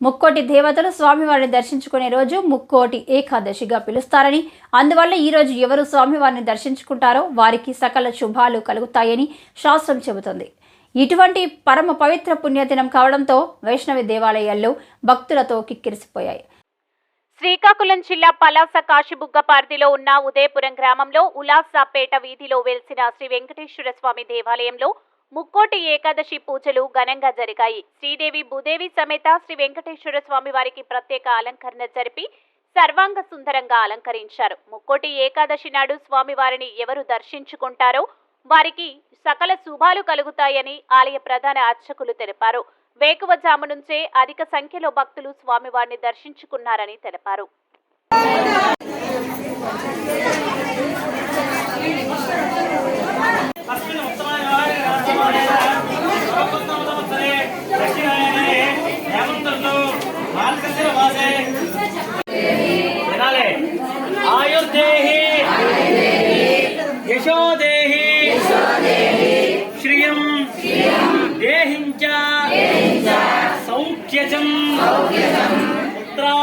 ముక్కోటి దేవతలు స్వామివారిని దర్శించుకునే రోజు ముక్కోటి ఏకాదశిగా పిలుస్తారని. అందువల్ల ఈరోజు ఎవరు స్వామివారిని దర్శించుకుంటారో వారికి సకల శుభాలు కలుగుతాయని శాస్త్రం చెబుతుంది. ఇటువంటి పరమ పవిత్ర పుణ్యదినం కావడంతో వైష్ణవి దేవాలయాల్లో భక్తులతో కిక్కిరిసిపోయాయి. శ్రీకాకుళం జిల్లా పలాస కాశీబుగ్గపార్తిలో ఉన్న ఉదయపురం గ్రామంలో ఉలాసాపేట వీధిలో వెలిసిన శ్రీ వెంకటేశ్వర స్వామి దేవాలయంలో ముక్కోటి ఏకాదశి పూజలు ఘనంగా జరిగాయి. శ్రీదేవి భూదేవి సమేత శ్రీ వెంకటేశ్వర స్వామి వారికి ప్రత్యేక అలంకరణ జరిపి సర్వాంగ సుందరంగా అలంకరించారు. ముక్కోటి ఏకాదశి నాడు స్వామివారిని ఎవరు దర్శించుకుంటారో వారికి సకల శుభాలు కలుగుతాయని ఆలయ ప్రధాన అర్చకులు తెలిపారు. వేకువజాము నుంచే అధిక సంఖ్యలో భక్తులు స్వామివారిని దర్శించుకున్నారని తెలిపారు. వినాలే ఆయుర్దేహి యశోదేహి శ్రియం దేహించ సౌఖ్యజం పుత్రా